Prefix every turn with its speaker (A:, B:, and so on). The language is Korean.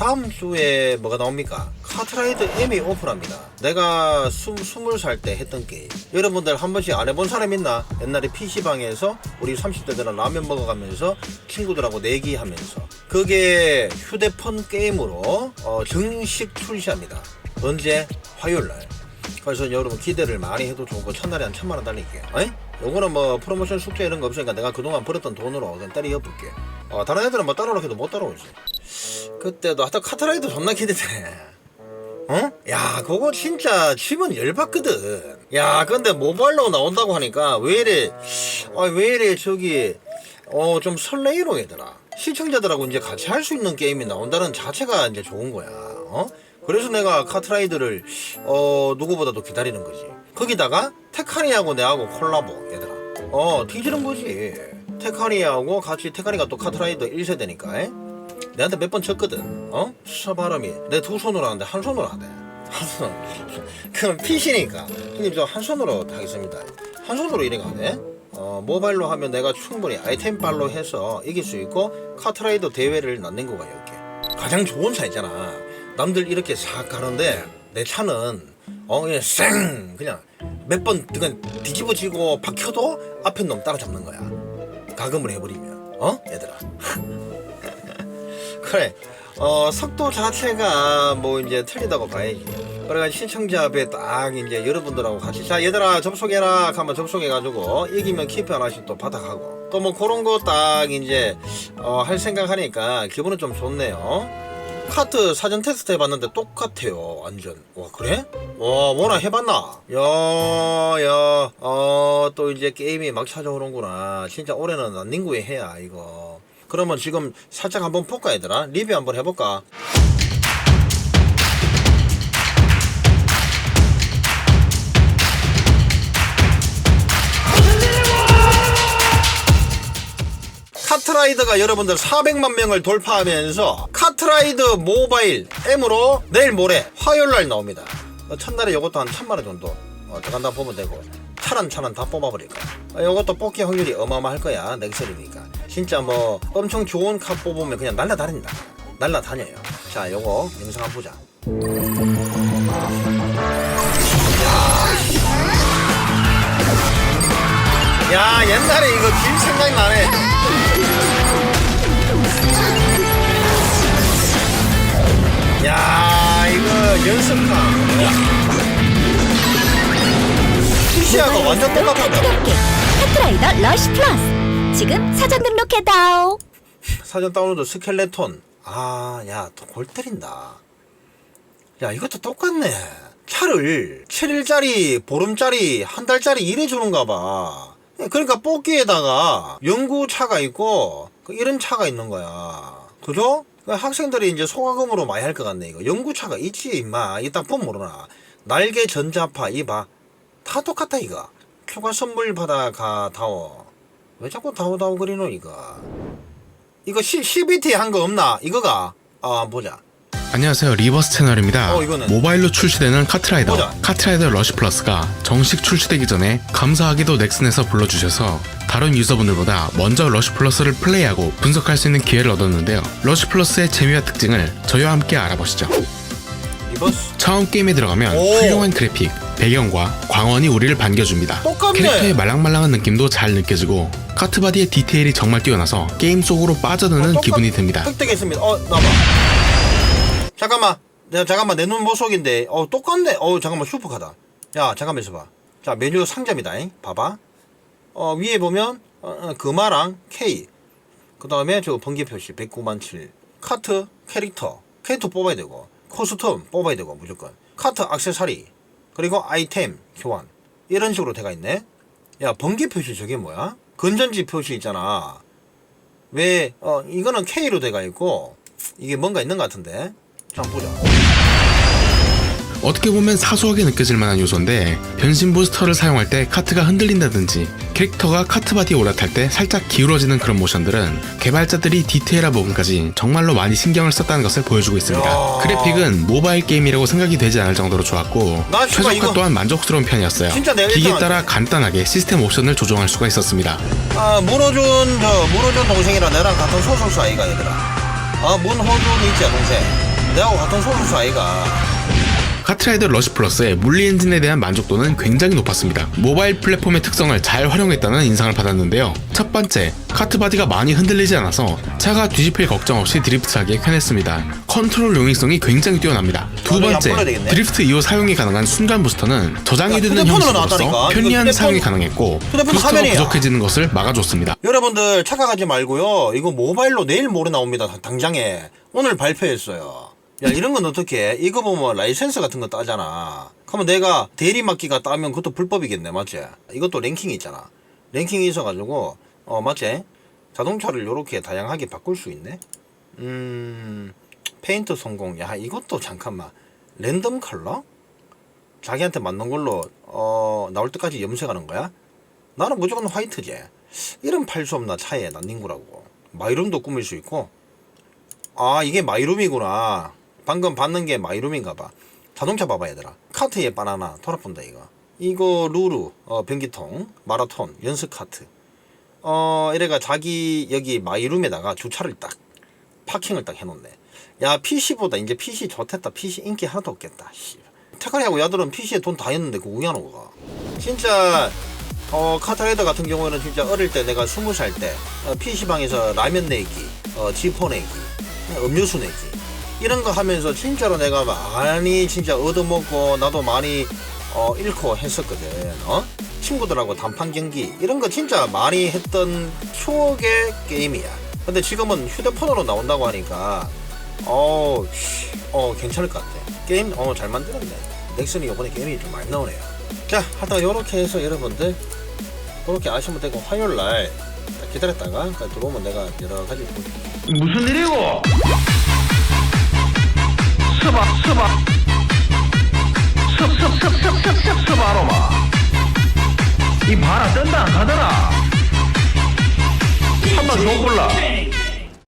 A: 다음 주에 뭐가 나옵니까? 카트라이더 M이 오픈합니다. 내가 스, 스물 살 때 했던 게임. 여러분들 한 번씩 안 해본 사람 있나? 옛날에 PC방에서 우리 30대들은 라면 먹어가면서 친구들하고 내기하면서. 그게 휴대폰 게임으로 어, 정식 출시합니다. 언제? 화요일 날. 그래서 여러분 기대를 많이 해도 좋고 첫날에 한 천만 원 달릴게요. 어이? 요거는 뭐 프로모션 숙제 이런 거 없으니까 내가 그동안 벌었던 돈으로 그냥 때려 엿볼게. 어, 다른 애들은 뭐 따라오라 해도 못 따라오지. 그때도 하여튼 카트라이더 존나 기대되네. 어? 야, 그거 진짜 치면 열받거든. 야, 근데 모바일로 나온다고 하니까 왜 이래, 아, 왜 이래, 저기, 어, 좀 설레이로 얘들아. 시청자들하고 이제 같이 할 수 있는 게임이 나온다는 자체가 이제 좋은 거야. 어? 그래서 내가 카트라이더를, 어, 누구보다도 기다리는 거지. 거기다가 테카니하고 내하고 콜라보, 얘들아. 어, 뒤지는 거지. 테카니하고 같이, 테카니가 또 카트라이더 1세대니까, 에? 내한테 몇 번 쳤거든. 어? 수사바람이 내 두 손으로 하는데 한 손으로 하대. 한 손. 그럼 PC니까. 형님 저 한 손으로 하겠습니다. 한 손으로 이래 가네. 어, 모바일로 하면 내가 충분히 아이템빨로 해서 이길 수 있고 카트라이더 대회를 낳는 거가 여기. 가장 좋은 차 있잖아. 남들 이렇게 싹 가는데 내 차는 어 그냥 쌩 그냥 몇 번 그냥 뒤집어지고 박혀도 앞에 놈 따라잡는 거야. 가금을 해버리면 어 얘들아. 그래. 어 속도 자체가 뭐 이제 틀리다고 봐야지 그래가지고 시청자 앞에 딱 이제 여러분들하고 같이. 자 얘들아 접속해라. 하면 접속해가지고 이기면 키프 하나씩 또 받아가고. 또 뭐 그런 거 딱 이제 어, 할 생각하니까 기분은 좀 좋네요. 카트 사전 테스트 해봤는데 똑같아요 완전. 와 그래? 와 뭐나 해봤나? 야야. 어또 이제 게임이 막 찾아오는구나. 진짜 올해는 닌구에 해야 이거 그러면 지금 살짝 한번 볼까 얘들아? 리뷰 한번 해볼까? 카트라이더가 여러분들 400만 명을 돌파하면서 카트라이드 모바일 M으로 내일 모레 화요일 날 나옵니다. 어, 첫날에 이것도 한 천만 원 정도. 어, 들어간다 보면 되고 차란 차란 다 뽑아버릴 거야. 어, 이것도 뽑기 확률이 어마어마할 거야. 넥셀이니까. 진짜 뭐 엄청 좋은 카 뽑으면 그냥 날라다닌다. 날라다녀요. 자, 요거 영상 한번 보자. 야, 옛날에 이거 길 생각나네. PC하고 완전 똑같다.
B: 새롭게 카트라이더 러쉬 플러스. 지금 사전 등록해다오.
A: 사전 다운로드 스켈레톤. 아 야 또 골 때린다. 야 이것도 똑같네. 차를 7일짜리 보름짜리 한 달짜리 이래 주는가 봐. 그러니까 뽑기에다가 연구차가 있고 그 이런 차가 있는 거야. 그죠? 그 학생들이 이제 소가금으로 많이 할 것 같네 이거. 연구차가 있지 임마. 이딱 보면 모르나. 날개 전자파 이봐 다 똑같다 이거. 추가 선물 받아가 다오 왜 자꾸 다오다오 그리노 이거? 이거 C, CBT 한 거 없나? 이거가? 아 보자.
C: 안녕하세요. 리버스 채널입니다.
A: 어, 이거는?
C: 모바일로 출시되는 카트라이더.
A: 보자.
C: 카트라이더 러시 플러스가 정식 출시되기 전에 감사하게도 넥슨에서 불러주셔서 다른 유저분들보다 먼저 러시 플러스를 플레이하고 분석할 수 있는 기회를 얻었는데요. 러시 플러스의 재미와 특징을 저희와 함께 알아보시죠.
A: 리버스?
C: 처음 게임에 들어가면
A: 오.
C: 훌륭한 그래픽, 배경과 광원이 우리를 반겨줍니다.
A: 똑같네.
C: 캐릭터의 말랑말랑한 느낌도 잘 느껴지고 카트바디의 디테일이 정말 뛰어나서 게임 속으로 빠져드는
A: 똑같-
C: 기분이 듭니다.
A: 획득했습니다. 어 나봐. 잠깐만. 내가 잠깐만. 내 눈 보석인데. 어 똑같네. 어 잠깐만. 슈퍼카다. 야 잠깐만 있어봐. 자 메뉴 상점이다 잉. 봐봐. 어 위에 보면 어, 어, 금화랑 K. 그 다음에 저 번개 표시 109만 7 카트 캐릭터. 캐릭터 뽑아야 되고. 코스튬 뽑아야 되고 무조건. 카트 액세서리 그리고 아이템 교환 이런 식으로 돼가 있네 야 번개 표시 저게 뭐야 건전지 표시 있잖아 왜, 어, 이거는 K로 돼가 있고, 이게 뭔가 있는 것 같은데? 자, 보자.
C: 어떻게 보면 사소하게 느껴질 만한 요소인데 변신 부스터를 사용할 때 카트가 흔들린다든지 캐릭터가 카트 바디에 올라탈 때 살짝 기울어지는 그런 모션들은 개발자들이 디테일한 부분까지 정말로 많이 신경을 썼다는 것을 보여주고 있습니다.
A: 야.
C: 그래픽은 모바일 게임이라고 생각이 되지 않을 정도로 좋았고 최적화
A: 이거-
C: 또한 만족스러운 편이었어요. 기기에. 따라 간단하게 시스템 옵션을 조정할 수가 있었습니다.
A: 아, 문호준, 저, 문호준 동생이랑 나랑 같은 소속사 아이가 얘들아. 아, 문호준 있지, 동생. 내하고 같은 소속사 아이가
C: 카트라이더 러시 플러스의 물리 엔진에 대한 만족도는 굉장히 높았습니다. 모바일 플랫폼의 특성을 잘 활용했다는 인상을 받았는데요. 첫 번째, 카트 바디가 많이 흔들리지 않아서 차가 뒤집힐 걱정 없이 드리프트하기에 편했습니다. 컨트롤 용이성이 굉장히 뛰어납니다. 두
A: 아, 안
C: 번째. 드리프트 이후 사용이 가능한 순간 부스터는 저장이
A: 야,
C: 되는 형식으로서. 편리한
A: 휴대폰-
C: 사용이 가능했고 부스터가. 부족해지는 것을 막아줬습니다.
A: 여러분들 착각하지 말고요. 이거 모바일로 내일 모레 나옵니다. 당장에 오늘 발표했어요. 야 이런 건 어떻게? 이거 보면 라이센스 같은 거 따잖아. 그러면 내가 대리 맡기가 따면 그것도 불법이겠네, 맞지? 이것도 랭킹이 있잖아. 랭킹이 있어가지고 어 맞지? 자동차를 이렇게 다양하게 바꿀 수 있네. 음 페인트 성공. 야 이것도 잠깐만 랜덤 컬러? 자기한테 맞는 걸로 어 나올 때까지 염색하는 거야? 나는 무조건 화이트지. 이름 팔 수 없나 차에 난닝구라고. 마이룸도 꾸밀 수 있고. 아 이게 마이룸이구나. 방금 받는 게 마이룸인가 봐. 자동차 봐봐 얘들아. 카트에 바나나 돌아본다 이거. 이거 루루 어, 변기통 마라톤 연습 카트. 어 이래가 자기 여기 마이룸에다가 주차를 딱 파킹을 딱 해놓네. 야 PC보다 이제 PC 좋댔다. PC 인기 하나도 없겠다. 씨. 테카리하고 야들은 PC에 돈 다 했는데 그거 우야노 가 진짜 어 카타레이더 같은 경우에는 진짜 어릴 때 내가 스무 살때 어, PC방에서 라면 내기, 어, 지포 내기, 음료수 내기 이런 거 하면서 진짜로 내가 많이 진짜 얻어먹고 나도 많이 어, 잃고 했었거든. 어? 친구들하고 단판 경기 이런 거 진짜 많이 했던 추억의 게임이야. 근데 지금은 휴대폰으로 나온다고 하니까 어, 씨, 어 괜찮을 것 같아. 게임 어 잘 만들었네. 넥슨이 이번에 게임이 좀 많이 나오네요. 자, 하다가 요렇게 해서 여러분들 그렇게 아시면 되고 화요일 날 기다렸다가 들어오면 내가 여러 가지 보여줄게.
D: 무슨 일이고? 습습습습습습 스바로마. 이 바라 뜬다 안 가더라. 한번 더 골라